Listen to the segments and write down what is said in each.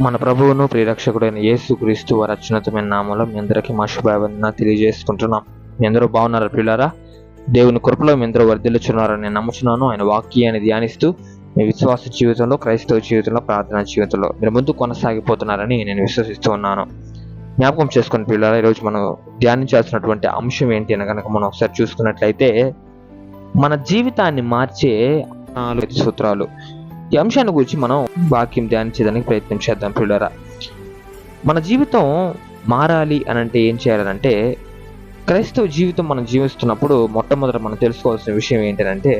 మన ప్రభువును ప్రియరక్షకుడైన యేసు క్రీస్తు వారి అత్యున్నతమైన నామంలో మీ అందరికీ మా శుభావందన తెలియజేసుకుంటున్నాం. మీ అందరూ బాగున్నారా పిల్లారా దేవుని కృపలో మీ అందరూ వర్ధిల్లుచున్నారని నేను నమ్ముచున్నాను. ఆయన వాక్యాన్ని ధ్యానిస్తూ మీ విశ్వాస జీవితంలో క్రైస్తవ జీవితంలో ప్రార్థనా జీవితంలో మీరు ముందు కొనసాగిపోతున్నారని నేను విశ్వసిస్తూ ఉన్నాను. జ్ఞాపకం చేసుకుని పిల్లల ఈరోజు మనం ధ్యానించాల్సినటువంటి అంశం ఏంటి అని కనుక మనం ఒకసారి చూసుకున్నట్లయితే మన జీవితాన్ని మార్చే నాలుగు సూత్రాలు. ఈ అంశాన్ని గురించి మనం వాక్యం ధ్యానించేదానికి ప్రయత్నం చేద్దాం పిల్లరా మన జీవితం మారాలి అని అంటే ఏం చేయాలంటే క్రైస్తవ జీవితం మనం జీవిస్తున్నప్పుడు మొట్టమొదట మనం తెలుసుకోవాల్సిన విషయం ఏంటంటే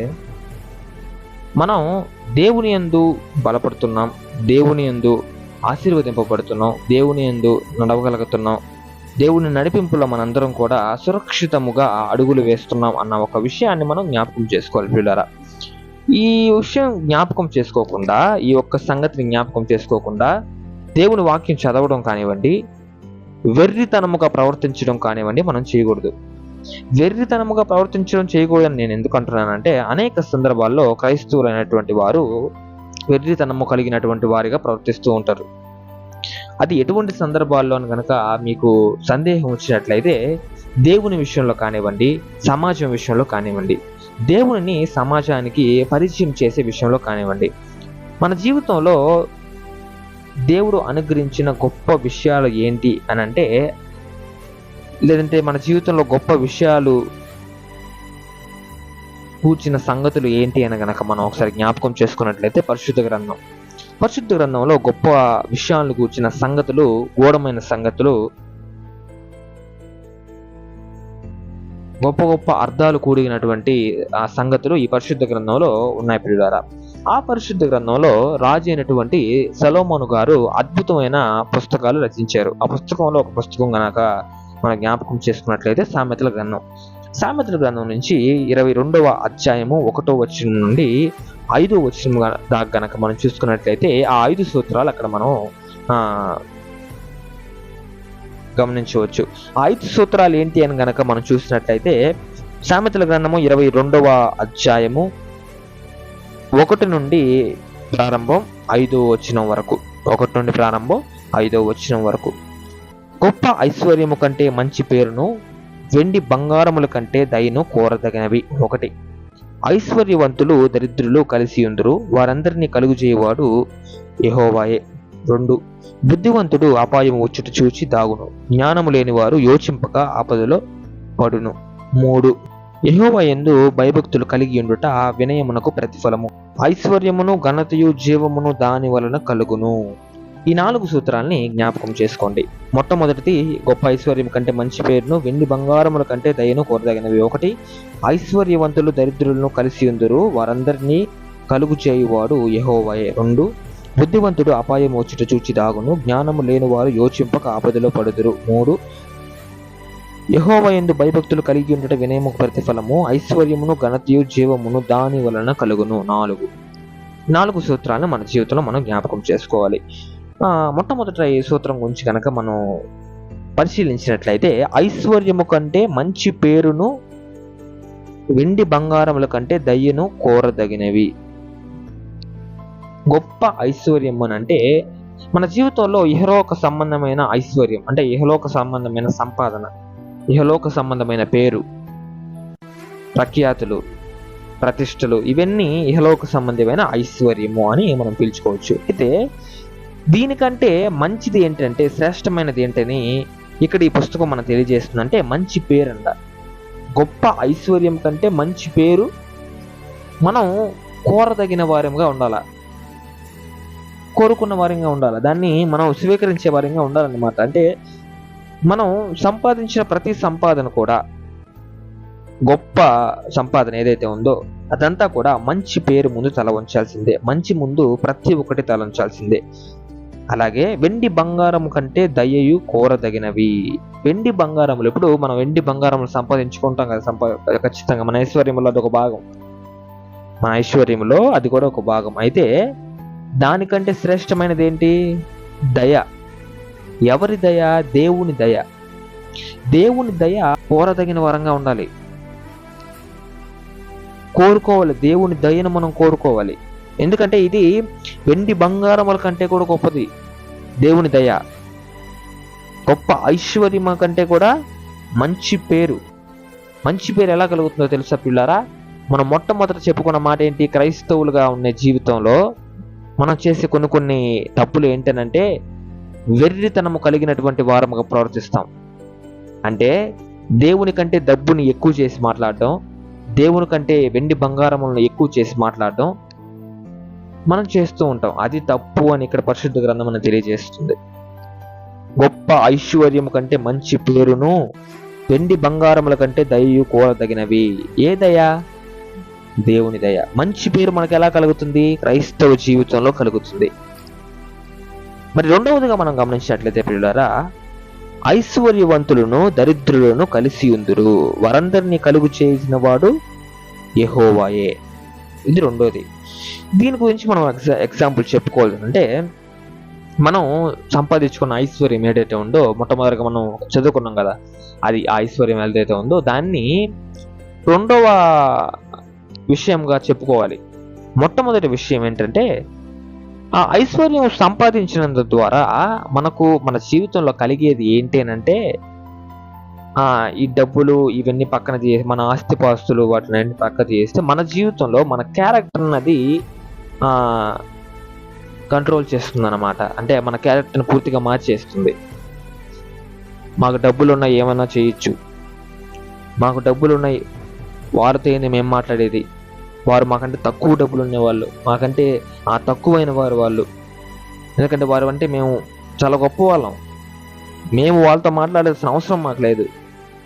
మనం దేవుని యందు బలపడుతున్నాం దేవుని యందు ఆశీర్వదింపబడుతున్నాం దేవుని యందు నడవగలుగుతున్నాం దేవుని నడిపింపులో మనందరం కూడా సురక్షితముగా అడుగులు వేస్తున్నాం అన్న ఒక విషయాన్ని మనం జ్ఞాపకం చేసుకోవాలి పిల్లరా ఈ విషయం జ్ఞాపకం చేసుకోకుండా ఈ ఒక్క సంగతిని జ్ఞాపకం చేసుకోకుండా దేవుని వాక్యం చదవడం కానివ్వండి వెర్రితనముగా ప్రవర్తించడం కానివ్వండి మనం చేయకూడదు. వెర్రితనముగా ప్రవర్తించడం చేయకూడదని నేను ఎందుకు అంటున్నానంటే అనేక సందర్భాల్లో క్రైస్తవులైనటువంటి వారు వెర్రితనము కలిగినటువంటి వారిగా ప్రవర్తిస్తూ ఉంటారు. అది ఎటువంటి సందర్భాల్లో కనుక మీకు సందేహం వచ్చినట్లయితే దేవుని విషయంలో కానివ్వండి సమాజం విషయంలో కానివ్వండి దేవుని సమాజానికి పరిచయం చేసే విషయంలో కానివ్వండి. మన జీవితంలో దేవుడు అనుగ్రహించిన గొప్ప విషయాలు ఏంటి అని అంటే లేదంటే మన జీవితంలో గొప్ప విషయాలు కూర్చిన సంగతులు ఏంటి అని గనక మనం ఒకసారి జ్ఞాపకం చేసుకున్నట్లయితే పరిశుద్ధ గ్రంథం. పరిశుద్ధ గ్రంథంలో గొప్ప విషయాలను కూర్చిన సంగతులు గూఢమైన సంగతులు గొప్ప గొప్ప అర్థాలు కూడినటువంటి సంగతులు ఈ పరిశుద్ధ గ్రంథంలో ఉన్నాయి ప్రియులారా. ఆ పరిశుద్ధ గ్రంథంలో రాజు అయినటువంటి సలోమోను గారు అద్భుతమైన పుస్తకాలు రచించారు. ఆ పుస్తకంలో ఒక పుస్తకం గనక మన జ్ఞాపకం చేసుకున్నట్లయితే సామెతల గ్రంథం. సామెతల గ్రంథం నుంచి ఇరవై రెండవ అధ్యాయము ఒకటో వచ్చిన నుండి ఐదో వచ్చిన దాకా గనక మనం చూసుకున్నట్లయితే ఆ ఐదు సూత్రాలు అక్కడ మనం గమనించవచ్చు. ఐదు సూత్రాలు ఏంటి అని గనక మనం చూసినట్లయితే సామెతల గ్రంథము ఇరవై రెండవ అధ్యాయము ఒకటి నుండి ప్రారంభం ఐదో వచనం వరకు. ఒకటి నుండి ప్రారంభం ఐదో వచనం వరకు. గొప్ప ఐశ్వర్యము కంటే మంచి పేరును వెండి బంగారముల కంటే దయను కోరదగినవి. ఒకటి. ఐశ్వర్యవంతులు దరిద్రులు కలిసి ఉందరు వారందరినీ కలుగు చేయవాడు యహోవాయే. రెండు. బుద్ధివంతుడు అపాయం వచ్చుట చూచి దాగును. జ్ఞానము లేనివారు యోచింపక ఆపదలో పడును. మూడు. యెహోవా యందు భయభక్తులు కలిగి ఉండుట వినయమునకు ప్రతిఫలము. ఐశ్వర్యమును ఘనతయు జీవమును దాని వలన కలుగును. ఈ నాలుగు సూత్రాల్ని జ్ఞాపకం చేసుకోండి. మొట్టమొదటిది గొప్ప ఐశ్వర్యం కంటే మంచి పేరును వెండి బంగారముల కంటే దయను కోరదగినవి. ఒకటి ఐశ్వర్యవంతులు దరిద్రులను కలిసి ఉందరు వారందరినీ కలుగు చేయువాడు యహోవయే. రెండు బుద్ధివంతుడు అపాయం వచ్చుట చూచి దాగును జ్ఞానము లేనివారు యోచింపక ఆపదలో పడుదురు. మూడు యహోవయందు భయభక్తులు కలిగి ఉండట వినయము ప్రతిఫలము ఐశ్వర్యమును ఘనతయు జీవమును దాని వలన కలుగును. నాలుగు నాలుగు సూత్రాలను మన జీవితంలో మనం జ్ఞాపకం చేసుకోవాలి. మొట్టమొదట ఈ సూత్రం గురించి కనుక మనం పరిశీలించినట్లయితే ఐశ్వర్యము కంటే మంచి పేరును వెండి బంగారముల కంటే దయ్యను కోరదగినవి. గొప్ప ఐశ్వర్యం అని అంటే మన జీవితంలో ఇహలోక సంబంధమైన ఐశ్వర్యం అంటే ఇహలోక సంబంధమైన సంపాదన ఇహలోక సంబంధమైన పేరు ప్రఖ్యాతులు ప్రతిష్టలు ఇవన్నీ ఇహలోక సంబంధమైన ఐశ్వర్యము అని మనం పిలుచుకోవచ్చు. అయితే దీనికంటే మంచిది ఏంటంటే శ్రేష్టమైనది ఏంటని ఇక్కడ ఈ పుస్తకం మనం తెలియజేస్తుంది అంటే మంచి పేరు అంట గొప్ప ఐశ్వర్యం కంటే మంచి పేరు మనం కోరదగిన వారంగా ఉండాలి. కోరుకున్న వారంగా ఉండాలి. దాన్ని మనం స్వీకరించే వారంగా ఉండాలన్నమాట. అంటే మనం సంపాదించిన ప్రతి సంపాదన కూడా గొప్ప సంపాదన ఏదైతే ఉందో అదంతా కూడా మంచి పేరు ముందు తల ఉంచాల్సిందే మంచి ముందు ప్రతి ఒక్కటి తల ఉంచాల్సిందే అలాగే వెండి బంగారం కంటే దయ్యయు కోరదగినవి. వెండి బంగారములు ఇప్పుడు మనం వెండి బంగారములు సంపాదించుకుంటాం కదా సంపా ఖచ్చితంగా మన ఐశ్వర్యంలో అదొక భాగం. మన ఐశ్వర్యంలో అది కూడా ఒక భాగం. అయితే దానికంటే శ్రేష్టమైనది ఏంటి దయ. ఎవరి దయ? దేవుని దయ. దేవుని దయ కోరదగిన వరంగా ఉండాలి. కోరుకోవాలి. దేవుని దయను మనం కోరుకోవాలి. ఎందుకంటే ఇది వెండి బంగారముల కంటే కూడా గొప్పది. దేవుని దయ. గొప్ప ఐశ్వర్యం కంటే కూడా మంచి పేరు. మంచి పేరు ఎలా కలుగుతుందో తెలుసా పిల్లారా? మనం మొట్టమొదట చెప్పుకున్న మాట ఏంటి క్రైస్తవులుగా ఉండే జీవితంలో మనం చేసే కొన్ని కొన్ని తప్పులు ఏంటనంటే వెర్రితనము కలిగినటువంటి వారముగా ప్రవర్తిస్తాం. అంటే దేవుని కంటే డబ్బుని ఎక్కువ చేసి మాట్లాడడం దేవుని కంటే వెండి బంగారములను ఎక్కువ చేసి మాట్లాడడం మనం చేస్తూ ఉంటాం. అది తప్పు అని ఇక్కడ పరిశుద్ధ గ్రంథం మనం తెలియజేస్తుంది. గొప్ప ఐశ్వర్యం కంటే మంచి పేరును వెండి బంగారముల కంటే దయయు కోరదగినవి. ఏ దయా దేవుని దయ. మంచి పేరు మనకు ఎలా కలుగుతుంది? క్రైస్తవ జీవితంలో కలుగుతుంది. మరి రెండవదిగా మనం గమనించినట్లయితే పిల్లలారా ఐశ్వర్యవంతులను దరిద్రులను కలిసి ఉందురు. వారందరినీ కలుగు చేసిన వాడు యెహోవాయే. ఇది రెండోది. దీని గురించి మనం ఎగ్జా ఎగ్జాంపుల్ చెప్పుకోవాలి అంటే మనం సంపాదించుకున్న ఐశ్వర్యం ఏదైతే ఉందో మొట్టమొదటిగా మనం చదువుకున్నాం కదా అది ఐశ్వర్యం ఏదైతే ఉందో దాన్ని రెండవ విషయంగా చెప్పుకోవాలి. మొట్టమొదటి విషయం ఏంటంటే ఆ ఐశ్వర్యం సంపాదించినందు ద్వారా మనకు మన జీవితంలో కలిగేది ఏంటి అంటే ఆ ఈ డబ్బులు ఇవన్నీ పక్కన చేసి మన ఆస్తిపాస్తులు వాటిని అన్ని పక్కన చేస్తే మన జీవితంలో మన క్యారెక్టర్ అన్నది కంట్రోల్ చేస్తుంది అనమాట అంటే మన క్యారెక్టర్ని పూర్తిగా మార్చేస్తుంది. మాకు డబ్బులు ఉన్నాయి ఏమైనా చేయొచ్చు. మాకు డబ్బులు ఉన్నాయి వారితో ఏంది మేము మాట్లాడేది? వారు మాకంటే తక్కువ డబ్బులు ఉండేవాళ్ళు. మాకంటే ఆ తక్కువైన వారు వాళ్ళు. ఎందుకంటే వారు అంటే మేము చాలా గొప్ప వాళ్ళం. మేము వాళ్ళతో మాట్లాడాల్సిన అవసరం మాకు లేదు.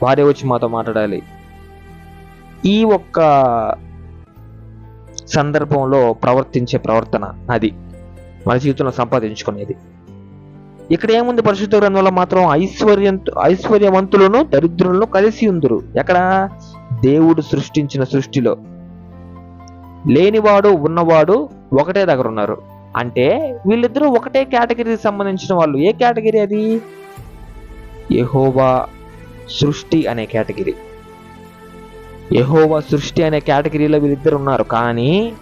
వారే వచ్చి మాతో మాట్లాడాలి. ఈ ఒక్క సందర్భంలో ప్రవర్తించే ప్రవర్తన అది మన జీవితంలో సంపాదించుకునేది. ఇక్కడ ఏముంది? పరిశుద్ధ గ్రంథంలో మాత్రం ఐశ్వర్యం ఐశ్వర్యవంతులను దరిద్రులను కలిసి ఉందరు. ఎక్కడ? దేవుడు సృష్టించిన సృష్టిలో. లేనివాడు ఉన్నవాడు ఒకటే దగ్గర ఉన్నారు. అంటే వీళ్ళిద్దరూ ఒకటే కేటగిరీకి సంబంధించిన వాళ్ళు. ఏ కేటగిరీ అది? యహోవా సృష్టి అనే కేటగిరీ. యహోవా సృష్టి అనే కేటగిరీలో వీళ్ళిద్దరు ఉన్నారు. కానీ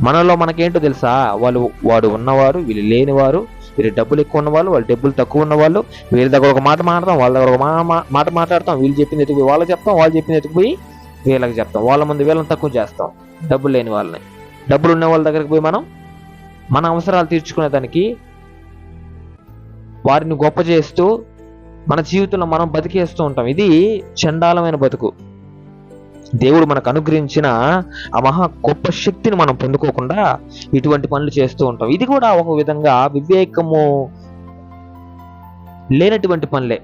మనలో మనకేంటో తెలుసా? వాళ్ళు వాడు ఉన్నవారు వీళ్ళు లేనివారు వీళ్ళు డబ్బులు ఎక్కువ ఉన్నవాళ్ళు వాళ్ళు డబ్బులు తక్కువ ఉన్నవాళ్ళు వీళ్ళ దగ్గర ఒక మాట మాట్లాడతాం వాళ్ళ దగ్గర ఒక మా- మాట మాట్లాడతాం వీళ్ళు చెప్పింది ఎత్తుకుపోయి వాళ్ళకి చెప్తాం వాళ్ళు చెప్పింది ఎత్తుకుపోయి వీళ్ళకి చెప్తాం. వాళ్ళ ముందు వీళ్ళని తక్కువ చేస్తాం. డబ్బులు లేని వాళ్ళని. డబ్బులు ఉన్న వాళ్ళ దగ్గరికి పోయి మనం మన అవసరాలు తీర్చుకునే దానికి వారిని గొప్ప చేస్తూ మన జీవితంలో మనం బతికేస్తూ ఉంటాం. ఇది చండాలమైన బతుకు. దేవుడు మనకు అనుగ్రహించిన ఆ మహా గొప్ప శక్తిని మనం పొందుకోకుండా ఇటువంటి పనులు చేస్తూ ఉంటాం. ఇది కూడా ఒక విధంగా వివేకము లేనటువంటి పనులే.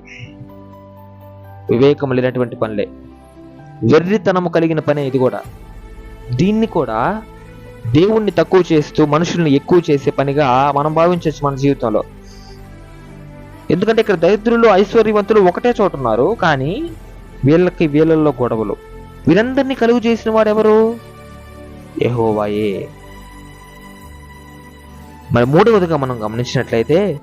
వివేకం లేనటువంటి పనులే. వెర్రితనము కలిగిన పనే ఇది కూడా. దీన్ని కూడా దేవుణ్ణి తక్కువ చేస్తూ మనుషుల్ని ఎక్కువ చేసే పనిగా మనం భావించవచ్చు మన జీవితంలో. ఎందుకంటే ఇక్కడ దరిద్రులు ఐశ్వర్యవంతులు ఒకటే చోట ఉన్నారు కానీ వీళ్ళకి వీళ్ళల్లో గొడవలు. వీరందరినీ కలుగు చేసిన వాడెవరు ఏహోవాయే మరి మూడవదిగా మనం గమనించినట్లయితే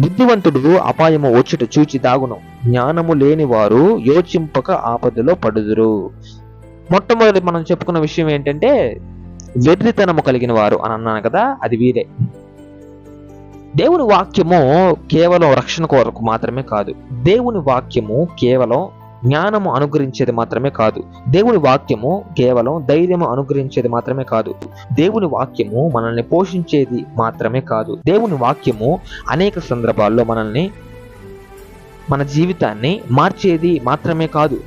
బుద్ధివంతుడు అపాయము వచ్చుట చూచి దాగును. జ్ఞానము లేని వారు యోచింపక ఆపదలో పడుదురు. మొట్టమొదటి మనం చెప్పుకున్న విషయం ఏంటంటే వెర్రితనము కలిగిన వారు అని అన్నాను కదా అది వీరే. దేవుని వాక్యము కేవలం రక్షణ కొరకు మాత్రమే కాదు. దేవుని వాక్యము కేవలం జ్ఞానము అనుగ్రహించేది మాత్రమే కాదు. దేవుని వాక్యము కేవలం ధైర్యము అనుగ్రహించేది మాత్రమే కాదు. దేవుని వాక్యము మనల్ని పోషించేది మాత్రమే కాదు. దేవుని వాక్యము అనేక సందర్భాల్లో మనల్ని మన జీవితాన్ని మార్చేది మాత్రమే కాదు.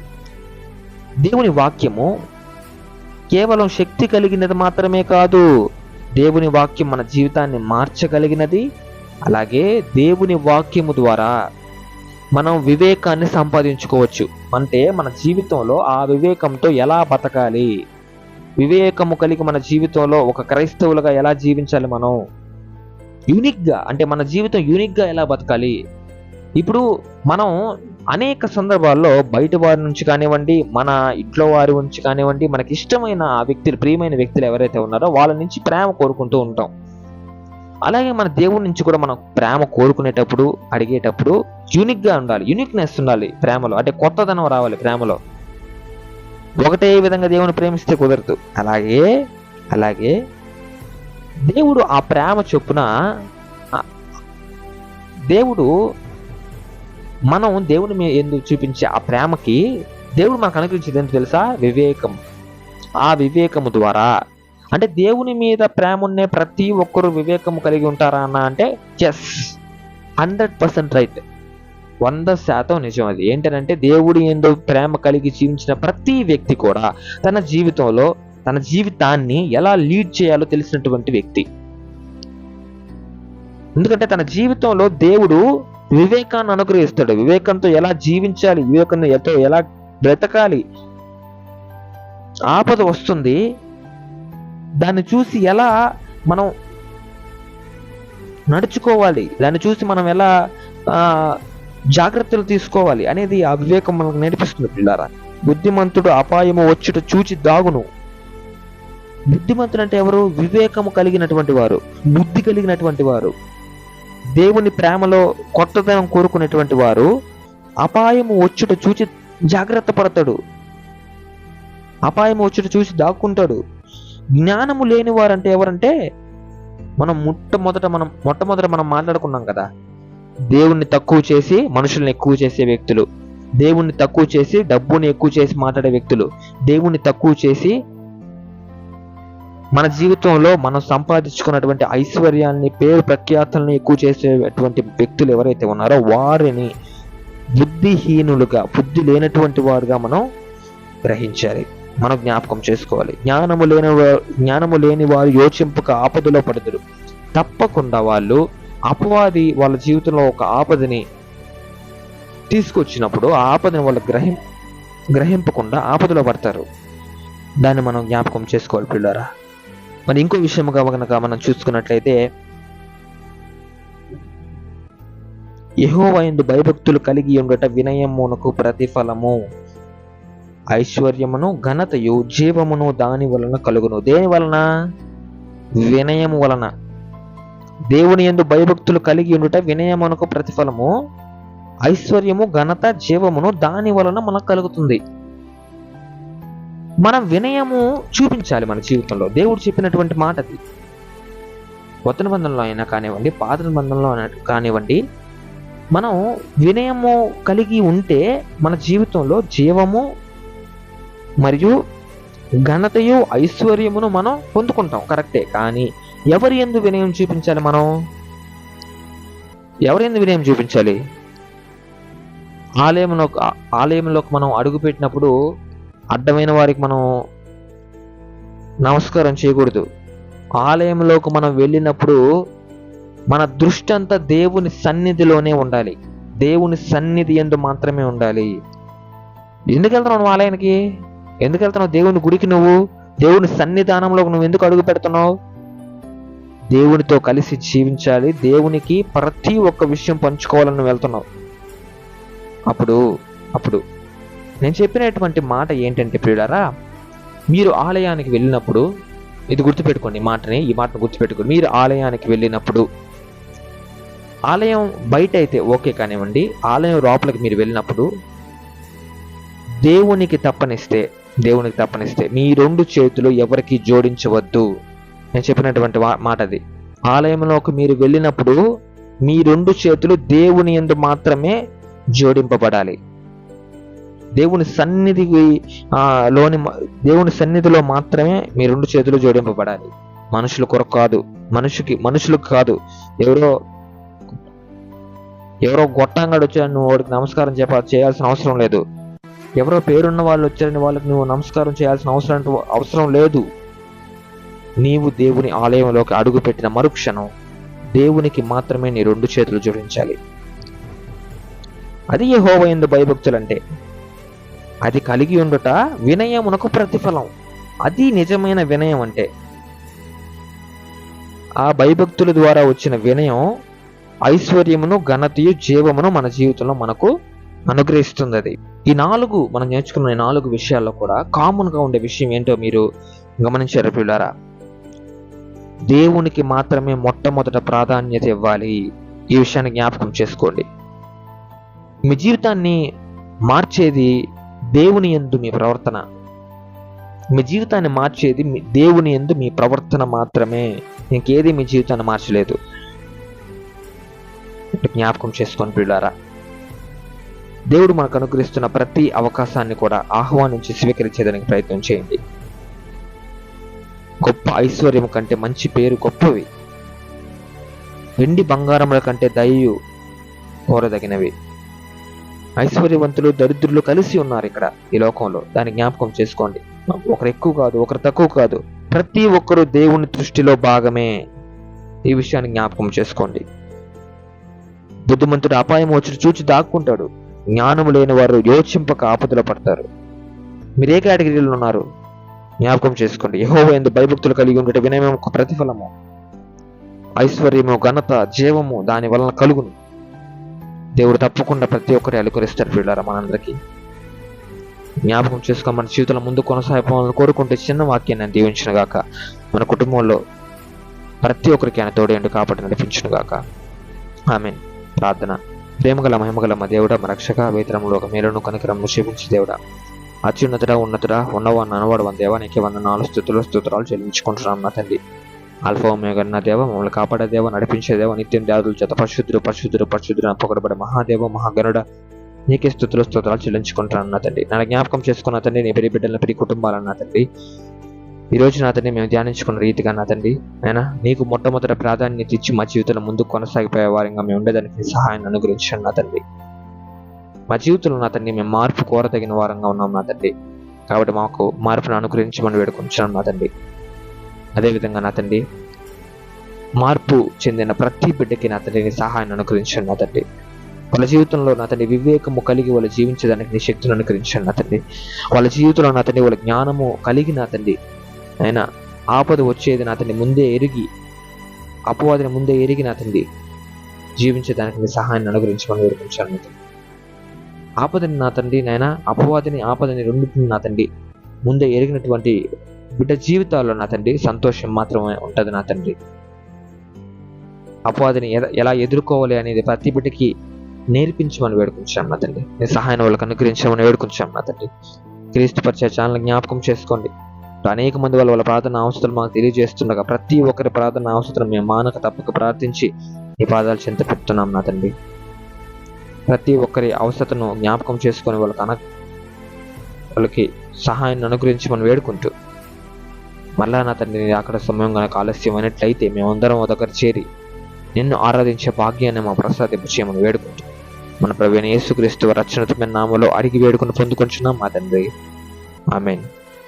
దేవుని వాక్యము కేవలం శక్తి కలిగినది మాత్రమే కాదు. దేవుని వాక్యం మన జీవితాన్ని మార్చగలిగినది. అలాగే దేవుని వాక్యము ద్వారా మనం వివేకాన్ని సంపాదించుకోవచ్చు. అంటే మన జీవితంలో ఆ వివేకంతో ఎలా బతకాలి? వివేకము కలిగి మన జీవితంలో ఒక క్రైస్తవులుగా ఎలా జీవించాలి మనం? యూనిక్గా అంటే మన జీవితం యూనిక్గా ఎలా బతకాలి? ఇప్పుడు మనం అనేక సందర్భాల్లో బయట వారి నుంచి కానివ్వండి మన ఇంట్లో వారి నుంచి కానివ్వండి మనకి ఇష్టమైన ఆ వ్యక్తులు ప్రియమైన వ్యక్తులు ఎవరైతే ఉన్నారో వాళ్ళ నుంచి ప్రేమ కోరుకుంటూ ఉంటాం. అలాగే మన దేవుడి నుంచి కూడా మనం ప్రేమ కోరుకునేటప్పుడు అడిగేటప్పుడు యూనిక్గా ఉండాలి. యూనిక్నెస్ ఉండాలి ప్రేమలో. అంటే కొత్తదనం రావాలి ప్రేమలో. ఒకటే విధంగా దేవుని ప్రేమిస్తే కుదరదు. అలాగే అలాగే దేవుడు ఆ ప్రేమ చొప్పున దేవుడు మనం దేవుని మీ ఎందుకు చూపించే ఆ ప్రేమకి దేవుడు మనకు అనుగ్రహించేది ఏంటో తెలుసా? వివేకం. ఆ వివేకము ద్వారా అంటే దేవుని మీద ప్రేమ ఉండే ప్రతి ఒక్కరు వివేకము కలిగి ఉంటారా అన్న అంటే ఎస్ హండ్రెడ్ పర్సెంట్ రైట్ వంద శాతం నిజం అది. ఏంటంటే దేవుడి ఎందు ప్రేమ కలిగి జీవించిన ప్రతి వ్యక్తి కూడా తన జీవితంలో తన జీవితాన్ని ఎలా లీడ్ చేయాలో తెలిసినటువంటి వ్యక్తి. ఎందుకంటే తన జీవితంలో దేవుడు వివేకాన్ని అనుగ్రహిస్తాడు. వివేకంతో ఎలా జీవించాలి? వివేకంతో ఎంతో ఎలా బ్రతకాలి? ఆపద వస్తుంది. దాన్ని చూసి ఎలా మనం నడుచుకోవాలి దాన్ని చూసి మనం ఎలా జాగ్రత్తలు తీసుకోవాలి అనేది ఆ వివేకం మనకు నేర్పిస్తుంది పిల్లారా. బుద్ధిమంతుడు అపాయము వచ్చుట చూచి దాగును. బుద్ధిమంతుడు అంటే ఎవరు? వివేకము కలిగినటువంటి వారు బుద్ధి కలిగినటువంటి వారు దేవుని ప్రేమలో కొత్తదనం కోరుకునేటువంటి వారు అపాయము వచ్చుట చూచి జాగ్రత్త పడతాడు. అపాయం వచ్చుట చూసి దాక్కుంటాడు. జ్ఞానము లేని వారంటే ఎవరంటే మనం మొట్టమొదట మనం మొట్టమొదట మనం మాట్లాడుకున్నాం కదా. దేవుణ్ణి తక్కువ చేసి మనుషుల్ని ఎక్కువ చేసే వ్యక్తులు. దేవుణ్ణి తక్కువ చేసి డబ్బుని ఎక్కువ చేసి మాట్లాడే వ్యక్తులు. దేవుణ్ణి తక్కువ చేసి మన జీవితంలో మనం సంపాదించుకున్నటువంటి ఐశ్వర్యాన్ని పేరు ప్రఖ్యాతుల్ని ఎక్కువ చేసేటువంటి వ్యక్తులు ఎవరైతే ఉన్నారో వారిని బుద్ధిహీనులుగా బుద్ధి లేనటువంటి వారుగా మనం గ్రహించాలి. మనం జ్ఞాపకం చేసుకోవాలి. జ్ఞానము లేని జ్ఞానము లేని వారు యోచింపక ఆపదలో పడతారు తప్పకుండా వాళ్ళు అపవాది వాళ్ళ జీవితంలో ఒక ఆపదని తీసుకొచ్చినప్పుడు ఆ ఆపదని వాళ్ళు గ్రహిం గ్రహింపకుండా ఆపదలో పడతారు. దాన్ని మనం జ్ఞాపకం చేసుకోవాలి పిల్లరా. మరి ఇంకో విషయముగా కనుక మనం చూసుకున్నట్లయితే యెహోవాయందు భయభక్తులు కలిగి ఉండట వినయమునకు ప్రతిఫలము. ఐశ్వర్యమును ఘనతయు జీవమును దాని వలన కలుగును. దేని వలన? వినయము వలన. దేవుని యందు భయభక్తులు కలిగి ఉండుట వినయమునకు ప్రతిఫలము. ఐశ్వర్యము ఘనత జీవమును దాని వలన మనకు కలుగుతుంది. మనం వినయము చూపించాలి మన జీవితంలో. దేవుడు చెప్పినటువంటి మాట అది. కొత్త నిబంధనలో అయినా కానివ్వండి పాత నిబంధనలో కానివ్వండి మనం వినయము కలిగి ఉంటే మన జీవితంలో జీవము మరియు ఘనతయు ఐశ్వర్యమును మనం పొందుకుంటాం. కరెక్టే. కానీ ఎవరి ఎందు వినయం చూపించాలి మనం? ఎవరి ఎందు వినయం చూపించాలి? ఆలయంలో ఆలయంలోకి మనం అడుగు పెట్టినప్పుడు అడ్డమైన వారికి మనం నమస్కారం చేయకూడదు. ఆలయంలోకి మనం వెళ్ళినప్పుడు మన దృష్టి అంతా దేవుని సన్నిధిలోనే ఉండాలి. దేవుని సన్నిధి ఎందు మాత్రమే ఉండాలి. ఎందుకు వెళ్తున్నావు మనం ఆలయానికి? ఎందుకు వెళ్తున్నావు? దేవుని గుడికి నువ్వు? దేవుని సన్నిధానంలో నువ్వు ఎందుకు అడుగు పెడుతున్నావు? దేవునితో కలిసి జీవించాలి. దేవునికి ప్రతి ఒక్క విషయం పంచుకోవాలని వెళ్తున్నావు. అప్పుడు అప్పుడు నేను చెప్పినటువంటి మాట ఏంటంటే ప్రియులారా మీరు ఆలయానికి వెళ్ళినప్పుడు ఇది గుర్తుపెట్టుకోండి ఈ మాటని ఈ మాటను గుర్తుపెట్టుకోండి. మీరు ఆలయానికి వెళ్ళినప్పుడు ఆలయం బయట అయితే ఓకే కానివ్వండి ఆలయం లోపలికి మీరు వెళ్ళినప్పుడు దేవునికి తప్పనిస్తే దేవునికి తప్పనిస్తే. మీ రెండు చేతులు ఎవరికి జోడించవద్దు. నేను చెప్పినటువంటి వా- మాట అది ఆలయంలోకి మీరు వెళ్ళినప్పుడు మీ రెండు చేతులు దేవుని యందు మాత్రమే జోడింపబడాలి. దేవుని సన్నిధి ఆ, లోని దేవుని సన్నిధిలో మాత్రమే మీ రెండు చేతులు జోడింపబడాలి. మనుషుల కొరకు కాదు. మనుషుకి మనుషులకు కాదు. ఎవరో ఎవరో గొట్టంగాడు వచ్చి నువ్వు వాడికి నమస్కారం చెప్ప చేయాల్సిన అవసరం లేదు. ఎవరో పేరున్న వాళ్ళు వచ్చారని వాళ్ళకి నువ్వు నమస్కారం చేయాల్సిన అవసరం అవసరం లేదు. నీవు దేవుని ఆలయంలోకి అడుగుపెట్టిన మరుక్షణం దేవునికి మాత్రమే నీ రెండు చేతులు జోడించాలి. అది యెహోవా యందు భయభక్తులంటే. అది కలిగి ఉండుట వినయమునకు ప్రతిఫలం. అది నిజమైన వినయం అంటే. ఆ భయభక్తుల ద్వారా వచ్చిన వినయం ఐశ్వర్యమును ఘనతయు జీవమును మన జీవితంలో మనకు అనుగ్రహిస్తుంది అది ఈ నాలుగు మనం నేర్చుకున్న ఈ నాలుగు విషయాల్లో కూడా కామన్గా ఉండే విషయం ఏంటో మీరు గమనించారు పిల్లారా దేవునికి మాత్రమే మొట్టమొదట ప్రాధాన్యత ఇవ్వాలి. ఈ విషయాన్ని జ్ఞాపకం చేసుకోండి. మీ జీవితాన్ని మార్చేది దేవుని ఎందు మీ ప్రవర్తన. మీ జీవితాన్ని మార్చేది మీ దేవుని ఎందు మీ ప్రవర్తన మాత్రమే. ఇంకేది మీ జీవితాన్ని మార్చలేదు. జ్ఞాపకం చేసుకొని పిల్లారా దేవుడు మనకు అనుగ్రహిస్తున్న ప్రతి అవకాశాన్ని కూడా ఆహ్వానించి స్వీకరించేదానికి ప్రయత్నం చేయండి. గొప్ప ఐశ్వర్యం కంటే మంచి పేరు గొప్పవి. వెండి బంగారముల కంటే దయయు కోరదగినవి. ఐశ్వర్యవంతులు దరిద్రులు కలిసి ఉన్నారు ఇక్కడ ఈ లోకంలో. దాని జ్ఞాపకం చేసుకోండి. ఒకరు ఎక్కువ కాదు ఒకరు తక్కువ కాదు. ప్రతి ఒక్కరు దేవుని దృష్టిలో భాగమే. ఈ విషయాన్ని జ్ఞాపకం చేసుకోండి. బుద్ధిమంతుడు అపాయం వచ్చి చూచి దాక్కుంటాడు. జ్ఞానము లేని వారు యోచింపక ఆపదలో పడతారు. మీరు ఏ కేటగిరీలో ఉన్నారు? జ్ఞాపకం చేసుకోండి. యహోవ ఎందు భయభక్తులు కలిగి ఉండట వినయం ఒక ప్రతిఫలము. ఐశ్వర్యము ఘనత జీవము దాని వలన కలుగును. దేవుడు తప్పకుండా ప్రతి ఒక్కరి అలుకరిస్తారు వీళ్ళారా మనందరికీ. జ్ఞాపకం చేసుకో మన జీవితంలో ముందు కొనసాగిపోవాలని కోరుకుంటే చిన్న వాక్యాన్ని దీవించిన గాక. మన కుటుంబంలో ప్రతి ఒక్కరికి ఆయన తోడేండు కాబట్టి నడిపించిన గాక. ఆమె ప్రార్థన. ప్రేమగల మహిమగల మా దేవుడ మా రక్షక వేతరంలో ఒక మేలును కనికరము క్షేపించి దేవుడ. అత్యున్నతుడ ఉన్నతుడా ఉన్నవా అనవాడు వన్ దేవా నీకే వంద నాలుగు స్థుతులు స్తోత్రాలు చెల్లించుకుంటున్నాం నా తండ్రి. అల్ఫా నా దేవ మమ్మల్ని కాపాడే దేవ నడిపించే దేవ నిత్యం దేవతల చేత పరిశుద్ధుడు పరిశుద్ధుడు పరిశుద్ధుడు పొగడబడే మహాదేవ మహాగరుడ నీకే స్థుతులు స్తోత్రాలు చెల్లించుకుంటున్నాను నా తండ్రి. నా జ్ఞాపకం చేసుకున్న తండ్రి నీ పెరి బిడ్డల పెరి కుటుంబాలన్న తండ్రి. ఈ రోజు నా తండ్రి మేము ధ్యానించుకున్న రీతిగా నా తండ్రి అయినా నీకు మొట్టమొదటి ప్రాధాన్యత ఇచ్చి మా జీవితంలో ముందుకు కొనసాగిపోయే వారంగా మేము ఉండేదానికి సహాయాన్ని అనుగ్రహించండి నా తండ్రి. మా జీవితంలో నా తండ్రి మేము మార్పు కోరదగిన వారంగా ఉన్నాం నా తండ్రి. కాబట్టి మాకు మార్పును అనుగ్రహించమని వేడుకుంటున్నాం నా తండ్రి. అదేవిధంగా నా తండ్రి మార్పు చెందిన ప్రతి బిడ్డకి నా తండ్రిని సహాయాన్ని అనుగ్రహించండి నా తండ్రి. వాళ్ళ జీవితంలో నా తండ్రి వివేకము కలిగి వాళ్ళు జీవించడానికి నీ శక్తులను అనుగ్రహించండి నా తండ్రి. వాళ్ళ జీవితంలో నా తండ్రి వాళ్ళ జ్ఞానము కలిగి నా తండ్రి. అయినా ఆపద వచ్చేది నా ముందే ఎరిగి అపవాదిని ముందే ఎరిగి నా తండ్రి జీవించడానికి నీ సహాయాన్ని అనుగ్రహించమని వేడుకుంటాను తండ్రి. ఆపదని నా తండ్రి నాయన అపవాదిని ఆపదని రెండింటిని నా తండ్రి ముందే ఎరిగినటువంటి బిడ్డ జీవితాల్లో నా తండ్రి సంతోషం మాత్రమే ఉంటుంది నా తండ్రి. అపవాదిని ఎలా ఎదుర్కోవాలి అనేది ప్రతి బిడ్డకి నేర్పించమని వేడుకుంటాం నా తండ్రి. నీ సహాయం వాళ్ళకి అనుగ్రహించమని వేడుకుంటాం నా తండ్రి. క్రీస్తు పరిచయ ఛానల్ జ్ఞాపకం చేసుకోండి. అనేక మంది వాళ్ళ వాళ్ళ ప్రార్థన అవసరం మాకు తెలియజేస్తుండగా ప్రతి ఒక్కరి ప్రార్థన అవసరం మేము మానక తప్పక ప్రార్థించి ఈ పాదాలు చింత పెడుతున్నాం నా తండ్రి. ప్రతి ఒక్కరి అవసరతను జ్ఞాపకం చేసుకొని వాళ్ళకి అన వాళ్ళకి సహాయాన్ని అనుగ్రహించి మనం వేడుకుంటూ మళ్ళా నా తండ్రి అక్కడ సమయం కనుక అయినట్లయితే మేమందరం దగ్గర చేరి నిన్ను ఆరాధించే భాగ్యాన్ని మా ప్రసాదింపు చేయమని వేడుకుంటూ మన ప్రవీణ యేసుక్రీస్తు రచనతమైన నామలో అడిగి వేడుకుని పొందుకుంటున్నాం మా తండ్రి. Amen.